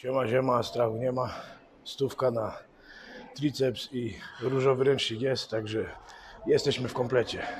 Siema, siema, strachu nie ma. Stówka na triceps i różowy ręcznik jest, także jesteśmy w komplecie.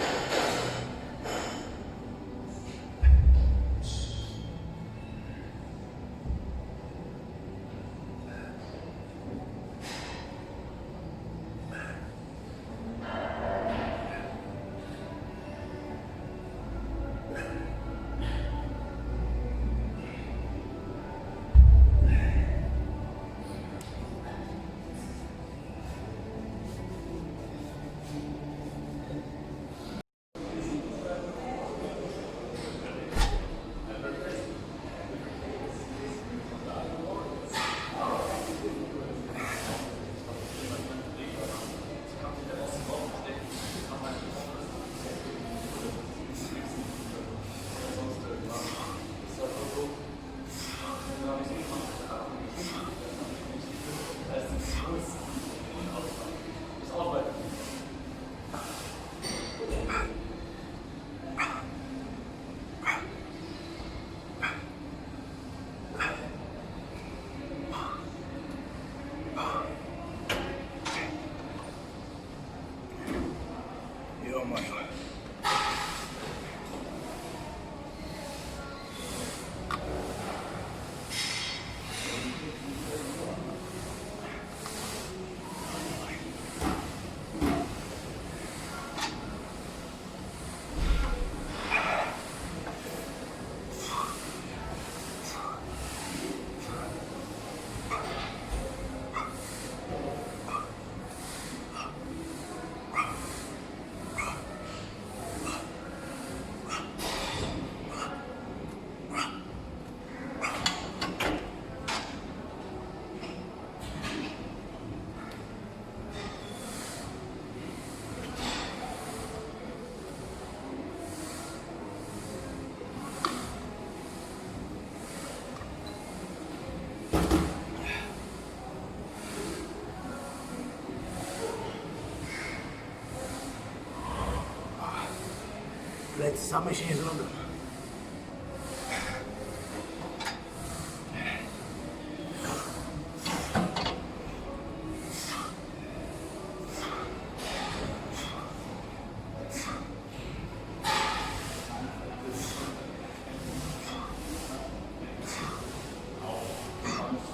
Plecy same się nie zrobią.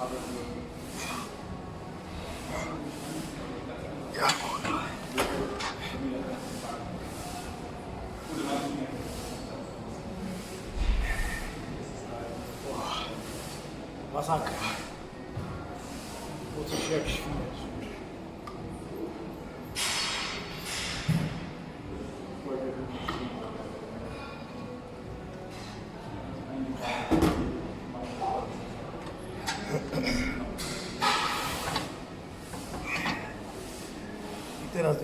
Ja Masakra. Po co się jak świnia? I teraz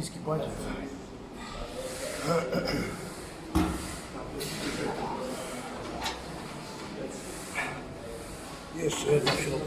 Київські батьки. Є ще одна щелка.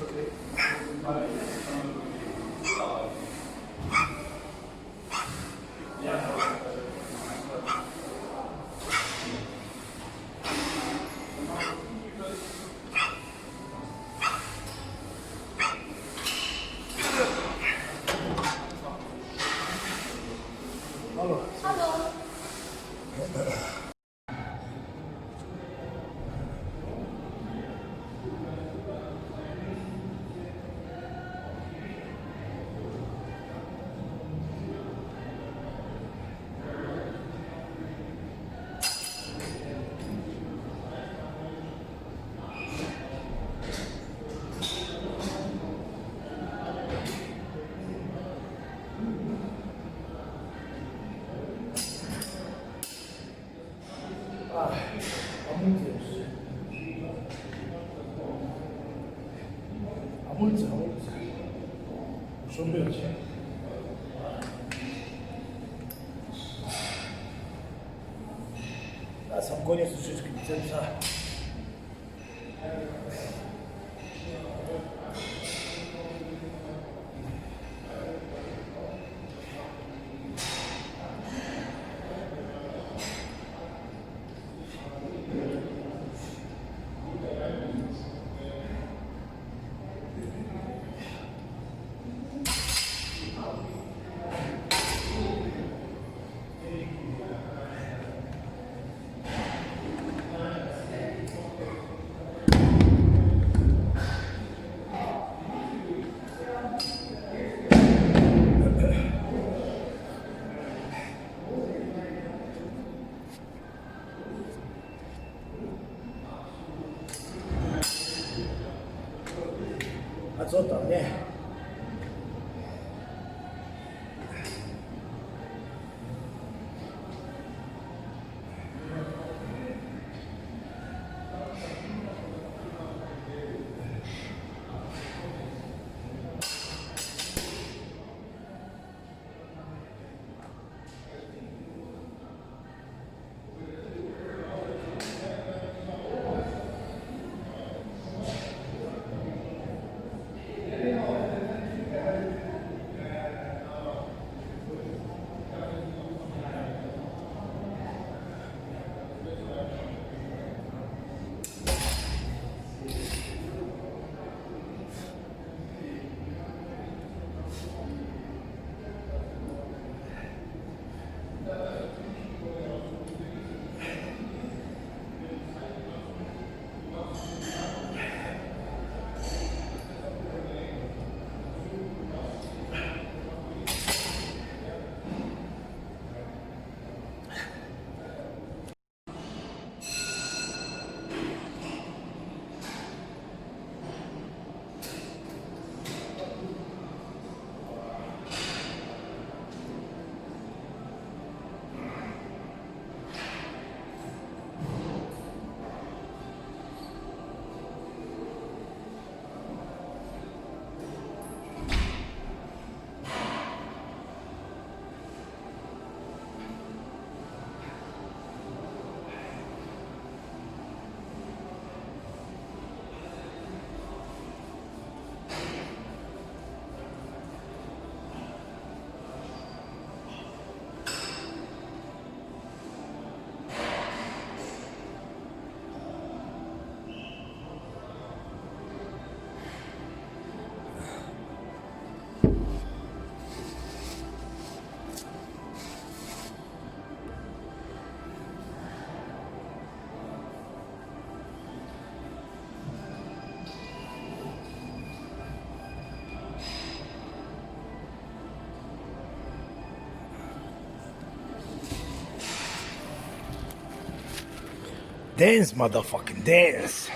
Muszą być. Na sam koniec troszeczkę bicepsa. A Dance, motherfucking dance.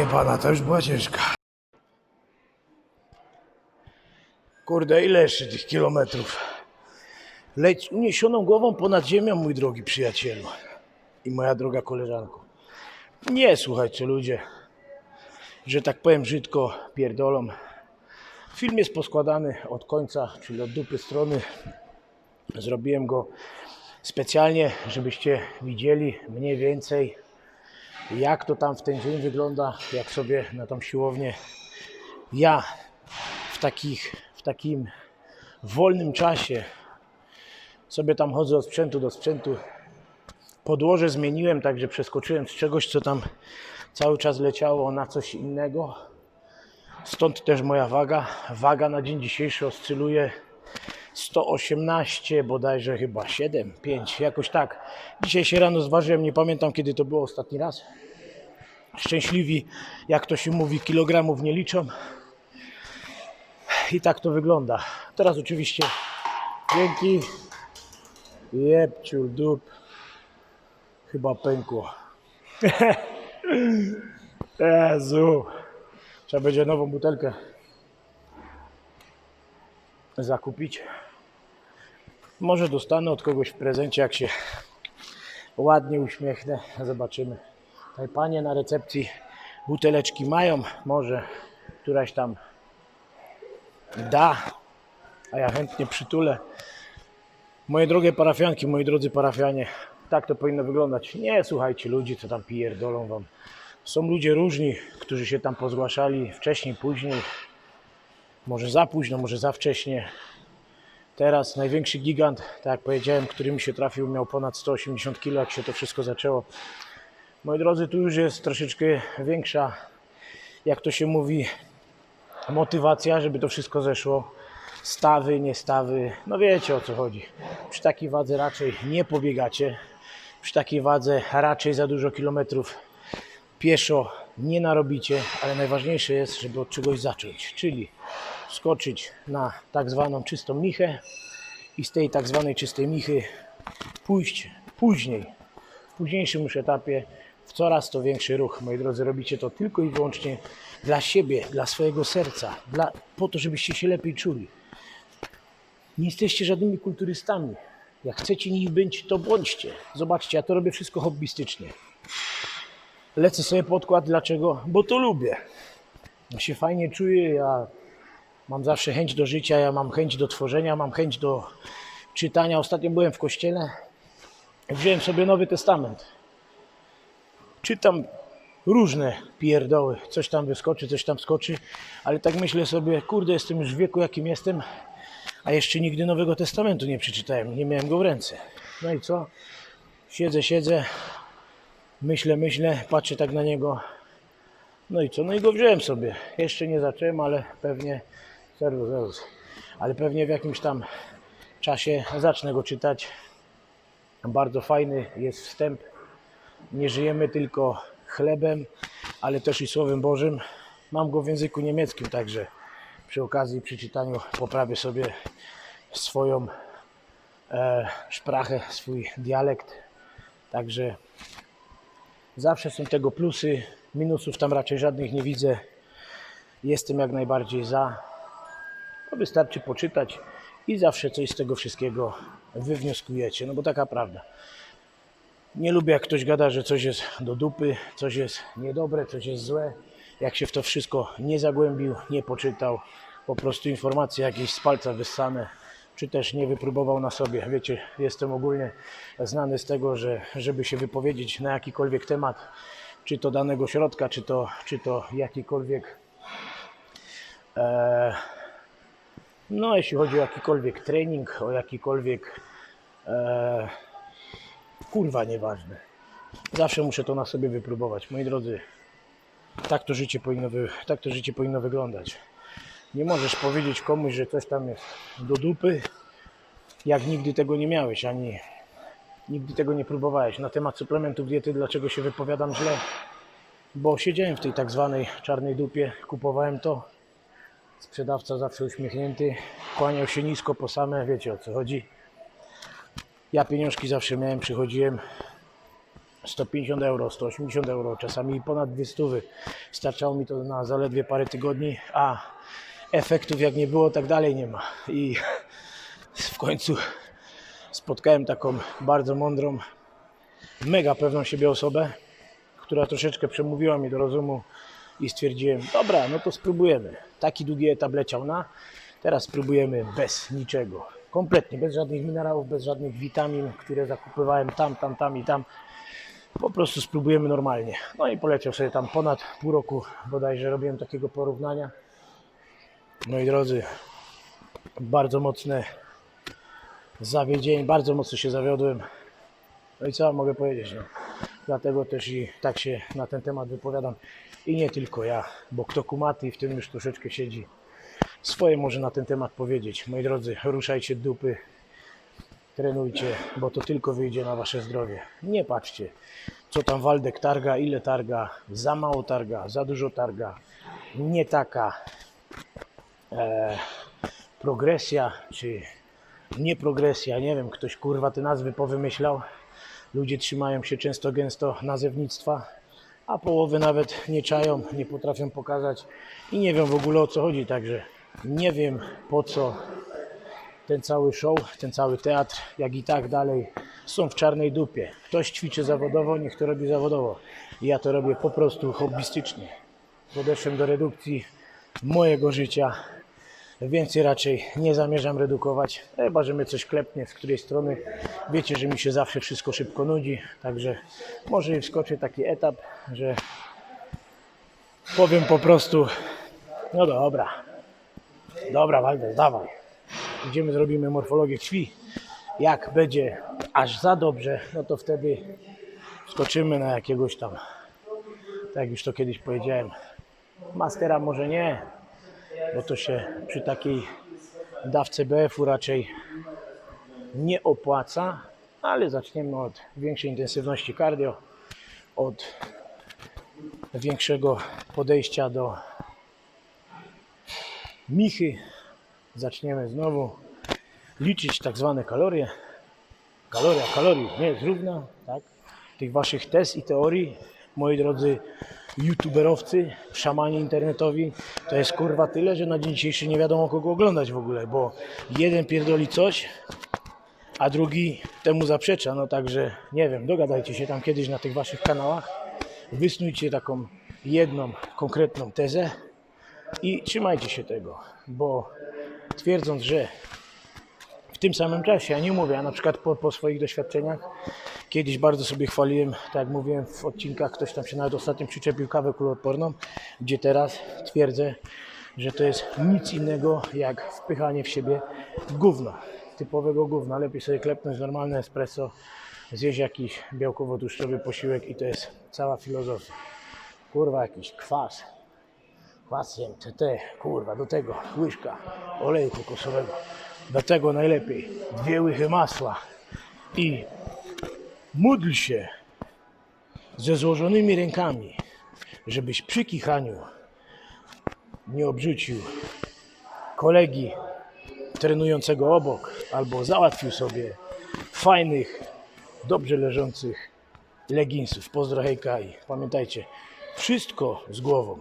Nie pana, to już była ciężka. Kurde, ile jeszcze tych kilometrów? Leć z uniesioną głową ponad ziemią, mój drogi przyjacielu i moja droga koleżanko. Nie słuchajcie ludzie, że tak powiem brzydko pierdolą. Film jest poskładany od końca, czyli od dupy strony. Zrobiłem go specjalnie, żebyście widzieli mniej więcej jak to tam w ten dzień wygląda, jak sobie na tą siłownię ja w, takich, w takim wolnym czasie sobie tam chodzę od sprzętu do sprzętu. Podłoże zmieniłem, także przeskoczyłem z czegoś, co tam cały czas leciało na coś innego. Stąd też moja waga. Waga na dzień dzisiejszy oscyluje 118, bodajże chyba 7, 5, jakoś tak. Dzisiaj się rano zważyłem, nie pamiętam kiedy to było ostatni raz. Szczęśliwi, jak to się mówi, kilogramów nie liczą. I tak to wygląda. Teraz oczywiście dzięki. Jebciul dup. Chyba pękło. Jezu. Trzeba będzie nową butelkę zakupić. Może dostanę od kogoś w prezencie, jak się ładnie uśmiechnę. Zobaczymy. Tutaj panie na recepcji buteleczki mają. Może któraś tam da, a ja chętnie przytulę. Moje drogie parafianki, moi drodzy parafianie, tak to powinno wyglądać. Nie słuchajcie ludzi, co tam pierdolą wam. Są ludzie różni, którzy się tam pozgłaszali wcześniej, później. Może za późno, może za wcześnie. Teraz największy gigant, tak jak powiedziałem, który mi się trafił, miał ponad 180 kg, jak się to wszystko zaczęło. Moi drodzy, tu już jest troszeczkę większa, jak to się mówi, motywacja, żeby to wszystko zeszło. Stawy, nie stawy, no wiecie o co chodzi. Przy takiej wadze raczej nie pobiegacie. Przy takiej wadze raczej za dużo kilometrów pieszo nie narobicie, ale najważniejsze jest, żeby od czegoś zacząć, czyli skoczyć na tak zwaną czystą michę i z tej tak zwanej czystej michy pójść później, w późniejszym już etapie w coraz to większy ruch. Moi drodzy, robicie to tylko i wyłącznie dla siebie, dla swojego serca, dla, po to, żebyście się lepiej czuli. Nie jesteście żadnymi kulturystami. Jak chcecie nich być, to bądźcie. Zobaczcie, ja to robię wszystko hobbystycznie. Lecę sobie podkład, dlaczego? Bo to lubię. Ja się fajnie czuję, ja mam zawsze chęć do życia, ja mam chęć do tworzenia, mam chęć do czytania. Ostatnio byłem w kościele, wziąłem sobie Nowy Testament. Czytam różne pierdoły, coś tam wyskoczy, coś tam skoczy, ale tak myślę sobie, kurde, jestem już w wieku, jakim jestem, a jeszcze nigdy Nowego Testamentu nie przeczytałem, nie miałem go w ręce. No i co? Siedzę, siedzę, myślę, myślę, patrzę tak na niego. No i co? No i go wziąłem sobie. Jeszcze nie zacząłem, ale pewnie, serwus, serwus, ale pewnie w jakimś tam czasie zacznę go czytać. Bardzo fajny jest wstęp. Nie żyjemy tylko chlebem, ale też i Słowem Bożym. Mam go w języku niemieckim, także przy okazji przy czytaniu poprawię sobie swoją e, szprachę, swój dialekt. Także zawsze są tego plusy, minusów tam raczej żadnych nie widzę. Jestem jak najbardziej za. To wystarczy poczytać i zawsze coś z tego wszystkiego wywnioskujecie, no bo taka prawda. Nie lubię, jak ktoś gada, że coś jest do dupy, coś jest niedobre, coś jest złe. Jak się w to wszystko nie zagłębił, nie poczytał, po prostu informacje jakieś z palca wyssane, czy też nie wypróbował na sobie. Wiecie, jestem ogólnie znany z tego, że żeby się wypowiedzieć na jakikolwiek temat, czy to danego środka, czy to, czy to jakikolwiek e, no jeśli chodzi o jakikolwiek trening, o jakikolwiek e, kurwa nieważne. Zawsze muszę to na sobie wypróbować. Moi drodzy, tak to życie powinno, tak to życie powinno wyglądać. Nie możesz powiedzieć komuś, że coś tam jest do dupy, jak nigdy tego nie miałeś, ani nigdy tego nie próbowałeś. Na temat suplementów diety, dlaczego się wypowiadam źle? Bo siedziałem w tej tak zwanej czarnej dupie, kupowałem to. Sprzedawca zawsze uśmiechnięty, kłaniał się nisko po same, wiecie o co chodzi. Ja pieniążki zawsze miałem, przychodziłem 150 euro, 180 euro, czasami ponad 200. Starczało mi to na zaledwie parę tygodni, a efektów jak nie było, tak dalej nie ma. I w końcu spotkałem taką bardzo mądrą, mega pewną siebie osobę, która troszeczkę przemówiła mnie do rozumu i stwierdziłem, dobra, no to spróbujemy. Taki długi etap leciał na, teraz spróbujemy bez niczego. Kompletnie, bez żadnych minerałów, bez żadnych witamin, które zakupywałem tam, tam, tam i tam. Po prostu spróbujemy normalnie. No i poleciał sobie tam ponad pół roku bodajże robiłem takiego porównania. Moi drodzy, bardzo mocne zawiedzenie, bardzo mocno się zawiodłem. No i co mogę powiedzieć? No. Dlatego też i tak się na ten temat wypowiadam. I nie tylko ja, bo kto kumaty w tym już troszeczkę siedzi, swoje może na ten temat powiedzieć. Moi drodzy, ruszajcie dupy, trenujcie, bo to tylko wyjdzie na wasze zdrowie. Nie patrzcie, co tam Waldek targa, ile targa, za mało targa, za dużo targa, nie taka e, progresja, czy nie progresja, nie wiem, ktoś kurwa te nazwy powymyślał. Ludzie trzymają się często gęsto nazewnictwa, a połowy nawet nie czają, nie potrafią pokazać i nie wiem w ogóle o co chodzi, także nie wiem po co ten cały show, ten cały teatr, jak i tak dalej, są w czarnej dupie. Ktoś ćwiczy zawodowo, niech to robi zawodowo. Ja to robię po prostu hobbystycznie. Podeszłem do redukcji mojego życia. Więcej raczej nie zamierzam redukować, chyba że mnie coś klepnie z której strony. Wiecie, że mi się zawsze wszystko szybko nudzi, także może i wskoczy taki etap, że powiem po prostu, no dobra, dobra Waldes, dawaj, idziemy, zrobimy morfologię krwi. Jak będzie aż za dobrze, no to wtedy skoczymy na jakiegoś tam, tak jak już to kiedyś powiedziałem, mastera może nie, bo to się przy takiej dawce BF-u raczej nie opłaca, ale zaczniemy od większej intensywności cardio, od większego podejścia do michy. Zaczniemy znowu liczyć tak zwane kalorie. Kaloria kalorii nie jest równa, tak? Tych waszych test i teorii, moi drodzy youtuberowcy, szamani internetowi, to jest kurwa tyle, że na dzień dzisiejszy nie wiadomo kogo oglądać w ogóle, bo jeden pierdoli coś, a drugi temu zaprzecza. No także nie wiem, dogadajcie się tam kiedyś na tych waszych kanałach, wysnujcie taką jedną konkretną tezę i trzymajcie się tego, bo twierdząc, że tym samym czasie, ja nie mówię, ja na przykład po, po swoich doświadczeniach kiedyś bardzo sobie chwaliłem, tak jak mówiłem w odcinkach, ktoś tam się nawet ostatnio przyczepił kawę kuloodporną, gdzie teraz twierdzę, że to jest nic innego jak wpychanie w siebie gówna, typowego gówna. Lepiej sobie klepnąć normalne espresso, zjeść jakiś białkowo-tłuszczowy posiłek i to jest cała filozofia. Kurwa, jakiś kwas, kwasem, CT, kurwa, do tego łyżka oleju kokosowego. Do tego najlepiej dwie łychy masła i módl się ze złożonymi rękami, żebyś przy kichaniu nie obrzucił kolegi trenującego obok albo załatwił sobie fajnych, dobrze leżących leginsów. Pozdro hejka i pamiętajcie, wszystko z głową.